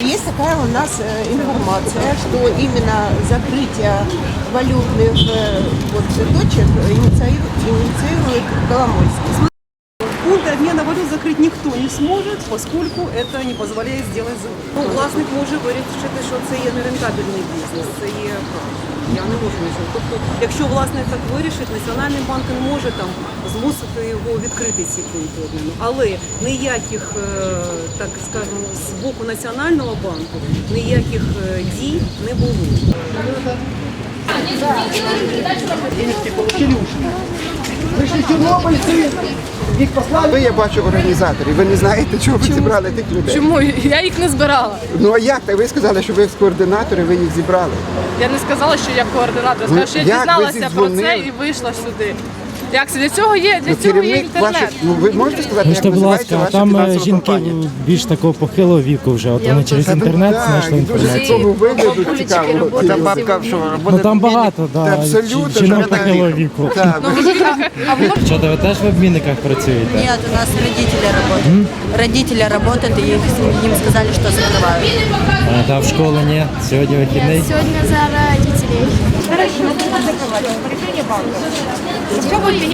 Есть такая у нас э, информация, что именно закрытие валютных э, вот, точек инициирует, инициирует Коломойский. Пункт обмена валют закрыть никто не зможе, поскольку это не дозволяє зробити Ну, власник може вирішити, що це є нерентабельний бізнес, це є я не можу нічого. Тобто, якщо власник так вирішить, Національний банк не може там змусити його відкрити ці пункти обміну. Але ніяких, е, так скажемо, з боку Національного банку ніяких е, дій не було. Ви, я бачу, організатори. Ви не знаєте, чого ви зібрали тих людей? Чому? Я їх не збирала. Ну а як? Так ви сказали, що ви координатори, ви їх зібрали. Я не сказала, що я координатор. Я сказала, що я як ви дізналася про зідзвонили? це і вийшла сюди. Як це? Для цього є, для Ну, цього є інтернет. ваших, ну ви можете сказати, як будь ласка, а там е, жінки компанія? більш такого похилого віку вже. От вони через інтернет знайшли інформацію. Там бабка що Ну там багато, Та да, жінок так. похилого віку. Так, Що, ви теж в обмінниках працюєте? Нет, у нас родители работают. Родители работают, и их- им сказали, что закрывают. А, та в школу ні, сьогодні вихідний. Сегодня за করতে